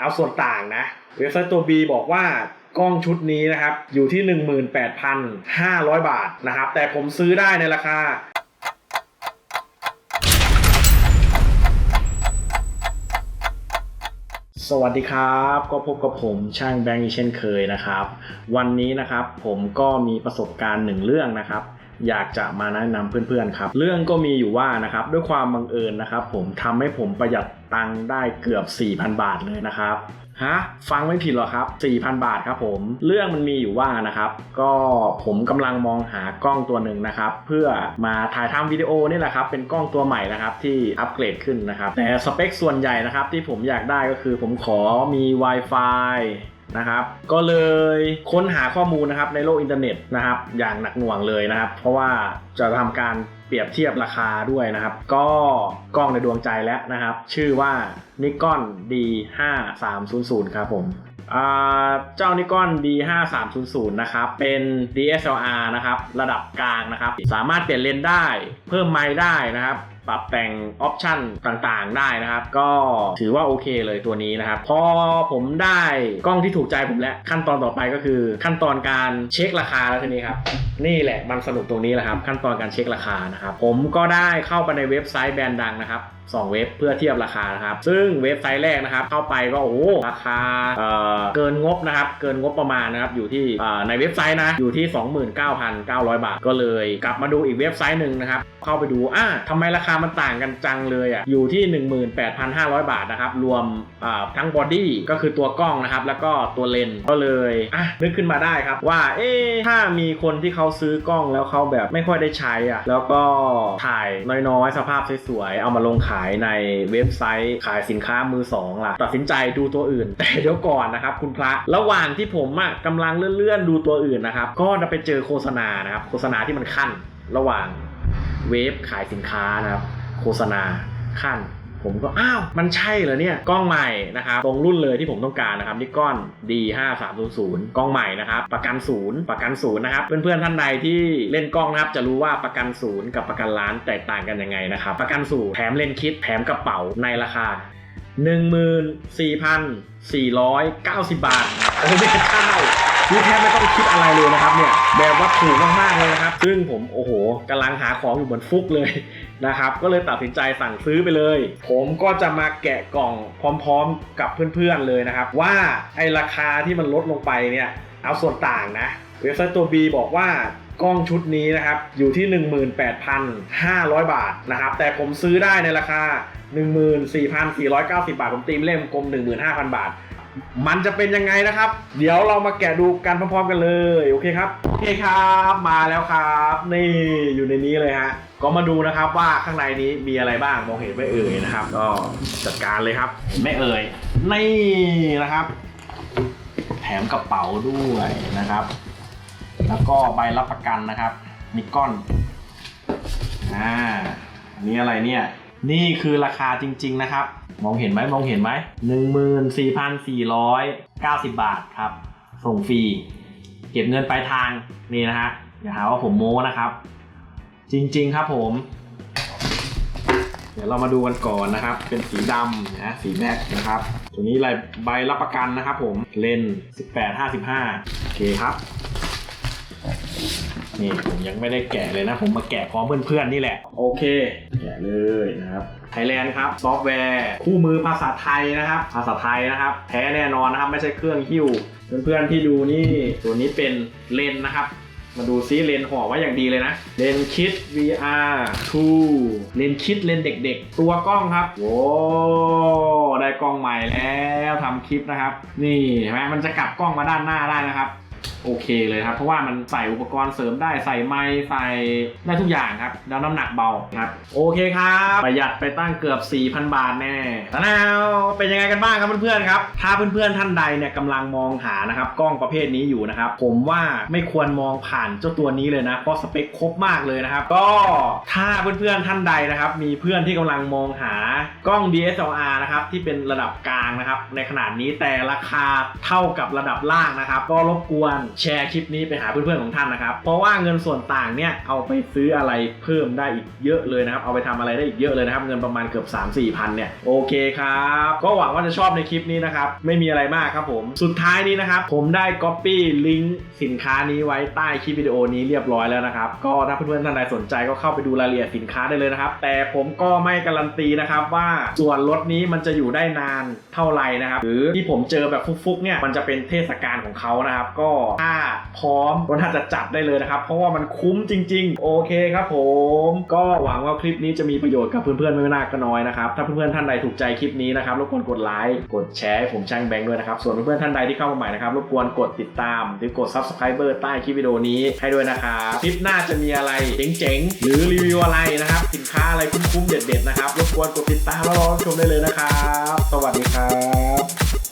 เอาส่วนต่างนะ เว็บไซต์ตัว B บอกว่ากล้องชุดนี้นะครับ อยู่ที่ 18,500 บาทนะครับ แต่ผมซื้อได้ในราคา สวัสดีครับ ก็พบกับผมช่างแบงค์อีเช่นเคยนะครับ วันนี้นะครับผมก็มีประสบการณ์หนึ่งเรื่องนะครับ อยากจะมาแนะนำเพื่อนๆครับ เรื่องก็มีอยู่ว่านะครับด้วยความบังเอิญนะครับ ผมทำให้ผมประหยัดตังค์ได้เกือบ 4,000 บาทเลยนะครับฮะฟังไม่ผิดหรอครับ 4,000 บาทครับผม เรื่องมันมีอยู่ว่านะครับ ก็ผมกำลังมองหากล้องตัวหนึ่งนะครับ เพื่อมาถ่ายทำวิดีโอนี่แหละครับ เป็นกล้องตัวใหม่นะครับที่อัปเกรดขึ้นนะครับ แต่สเปคส่วนใหญ่นะครับที่ผมอยากได้ก็คือผมขอมี Wi-Fi นะครับ ก็เลยค้นหาข้อมูลนะครับในโลกอินเทอร์เน็ตนะครับ อย่างหนักหน่วงเลยนะครับ เพราะว่าจะทำการเปรียบเทียบราคาด้วยนะครับ ก็กล้องในดวงใจแล้วนะครับ ชื่อว่า Nikon D5300 ครับผมเจ้านิกอน D5300 นะครับ เป็น DSLR นะครับ ระดับกลางนะครับ สามารถเปลี่ยนเลนส์ได้ เพิ่มไมค์ได้นะครับปรับแต่งออปชันต่างๆ ได้นะครับ ก็ถือว่าโอเคเลยตัวนี้นะครับ พอผมได้กล้องที่ถูกใจผมแล้ว ขั้นตอนต่อไปก็คือ ขั้นตอนการเช็คราคาแล้วทีนี้ครับ นี่แหละมันสนุกตรงนี้แหละครับ ขั้นตอนการเช็คราคานะครับ ผมก็ได้เข้าไปในเว็บไซต์แบรนด์ดังนะครับสองเว็บเพื่อเทียบราคานะครับ ซึ่งเว็บไซต์แรกนะครับ เข้าไปก็โอ้ราคาเเกินงบนะครับ เกินงบประมาณนะครับอยู่ที่ในเว็บไซต์นะอยู่ที่ 29,900 บาท ก็เลย กลับมาดูอีกเว็บไซต์หนึ่งนะครับ เข้าไปดูอะทำไมราคามันต่างกันจังเลยอะอยู่ที่ 18,500 บาทนะครับ รวมทั้งบอดี้ก็คือตัวกล้องนะครับ แล้วก็ตัวเลนส์ก็เลยอะนึกขึ้นมาได้ครับว่าเอ๊ถ้ามีคนที่เขาซื้อกล้องแล้วเขาแบบไม่ค่อยได้ใช้อะแล้วก็ถ่ายน้อยๆ สภาพสวยๆเอามาลงขายในเว็บไซต์ขายสินค้ามือสองล่ะตัดสินใจดูตัวอื่น แต่เดี๋ยวก่อนนะครับคุณพระระหว่างที่ผมอะกำลังเลื่อนๆดูตัวอื่นนะครับก็จะไปเจอโฆษณานะครับโฆษณาที่มันขั้นระหว่าง เว็บขายสินค้านะครับ โฆษณาขั้น ผมก็อ้าว มันใช่เหรอเนี่ย กล้องใหม่นะครับตรงรุ่นเลยที่ผมต้องการนะครับนิกอน D 5 3 0 0กล้องใหม่นะครับประกันศูนย์ประกันศูนย์นะครับเพื่อนๆท่านใดที่เล่นกล้องนะครับจะรู้ว่าประกันศูนย์กับประกันล้านแตกต่างกันยังไงนะครับประกันศูนย์แถมเลนส์คิดแถมกระเป๋าในราคา14,490 บาทโอ้ไม่เจ้า นี่แทบไม่ต้องคิดอะไรเลยนะครับเนี่ยแบบว่าถูกมากๆเลยนะครับ ซึ่งผมโอ้โหกำลังหาของอยู่เหมือนฟุกเลยนะครับก็เลยตัดสินใจสั่งซื้อไปเลย ผมก็จะมาแกะกล่องพร้อมๆ กับเพื่อนๆเลยนะครับ ว่าไอราคาที่มันลดลงไปเนี่ยเอาส่วนต่างนะเว็บไซต์ตัว B บอกว่ากล้องชุดนี้นะครับอยู่ที่ 18,500 บาทนะครับแต่ผมซื้อได้ในราคา 14,490 บาท ผมตีมเล่มกลม 15,000 บาท มันจะเป็นยังไงนะครับ เดี๋ยวเรามาแกะดูกันพร้อมๆกันเลย โอเคครับโอเคครับมาแล้วครับ นี่อยู่ในนี้เลยฮะก็มาดูนะครับว่าข้างในนี้มีอะไรบ้างมองเห็นไม่เอ่ยนะครับ ก็จัดการเลยครับไม่เอ่ยนี่นะครับ แถมกระเป๋าด้วยนะครับ แล้วก็ใบรับประกันนะครับนิกอนอ่าอันนี้อะไรเนี่ย นี่คือราคาจริง ๆ นะครับ มองเห็นไหมมองเห็นไหมหนึ่งหมื่นสี่พันสี่ร้อยเก้าสิบบาทครับ ส่งฟรี เก็บเงินปลายทางนี่นะฮะอย่าหาว่าผมโม้นะครับ จริง ๆ ครับผม เดี๋ยวเรามาดูกันก่อนนะครับ เป็นสีดำนะสีแม็กนะครับ ตัวนี้ลายใบรับประกันนะครับผมเลน18 55โอเคครับ นี่ผมยังไม่ได้แกะเลยนะ ผมมาแกะพร้อมเพื่อนๆนี่แหละ โอเค แกะเลยนะครับไทยแลนด์ครับ ซอฟต์แวร์คู่มือภาษาไทยนะครับ ภาษาไทยนะครับ แท้แน่นอนนะครับ ไม่ใช่เครื่องหิ้ว เพื่อนๆที่ดูนี่ตัวนี้เป็นเลนส์นะครับมาดูซิเลนส์ห่อไว้อย่างดีเลยนะ เลนส์คิด VR 2เลนส์คิดเลนส์เด็กๆ ตัวกล้องครับโว้ได้กล้องใหม่แล้วทำคลิปนะครับ นี่เห็นไหมมันจะกลับกล้องมาด้านหน้าได้นะครับ โอเคเลยครับ เพราะว่ามันใส่อุปกรณ์เสริมได้ใส่ไม้ใส่ได้ทุกอย่างครับ แล้วน้ำหนักเบาครับโอเคครับประหยัดไปตั้งเกือบ 4,000 บาทแน่แล้วเป็นยังไงกันบ้างครับเพื่อนๆครับถ้าเพื่อนๆท่านใดเนี่ยกำลังมองหานะครับกล้องประเภทนี้อยู่นะครับผมว่าไม่ควรมองผ่านเจ้าตัวนี้เลยนะเพราะสเปคครบมากเลยนะครับ ก็ถ้าเพื่อนๆท่านใดนะครับ มีเพื่อนที่กำลังมองหากล้อง DSLR นะครับที่เป็นระดับกลางนะครับในขนาดนี้แต่ราคาเท่ากับระดับล่างนะครับ ก็รบกวนแชร์คลิปนี้ไปหาเพื่อนๆของท่านนะครับ เพราะว่าเงินส่วนต่างเนี่ยเอาไปซื้ออะไรเพิ่มได้อีกเยอะเลยนะครับ เอาไปทำอะไรได้อีกเยอะเลยนะครับ เงินประมาณเกือบ 3 4พันเนี่ยโอเคครับ ก็หวังว่าจะชอบในคลิปนี้นะครับ ไม่มีอะไรมากครับผม สุดท้ายนี้นะครับ ผมได้ Copy ลิงก์สินค้านี้ไว้ใต้คลิปวิดีโอนี้เรียบร้อยแล้วนะครับ ก็ถ้าเพื่อนๆท่านใดสนใจก็เข้าไปดูรายละเอียดสินค้าได้เลยนะครับ แต่ผมก็ไม่การันตีนะครับว่าส่วนลดนี้มันจะอยู่ได้นานเท่าไหร่นะครับ หรือที่ผมเจอแบบฟุกๆเนี่ยมันจะเป็นเทศกาลของเขานะครับ ก็ถ้าพร้อมก็น่าจะจัดได้เลยนะครับ เพราะว่ามันคุ้มจริง ๆ โอเคครับผม ก็หวังว่าคลิปนี้จะมีประโยชน์กับเพื่อนๆไม่มากก็น้อยนะครับ ถ้าเพื่อนๆท่านใดถูกใจคลิปนี้นะครับรบกวนกดไลค์กดแชร์ให้ผมช่างแบงค์ด้วยนะครับส่วนเพื่อนๆท่านใดที่เข้ามาใหม่นะครับรบกวนกดติดตาม หรือกด subscriber ใต้คลิปวิดีโอนี้ให้ด้วยนะครับคลิปหน้าจะมีอะไรเจ๋งๆหรือรีวิวอะไรนะครับสินค้าอะไรคุ้มๆเด็ดๆนะครับรบกวนกดติดตามแล้วรอชมได้เลยนะครับ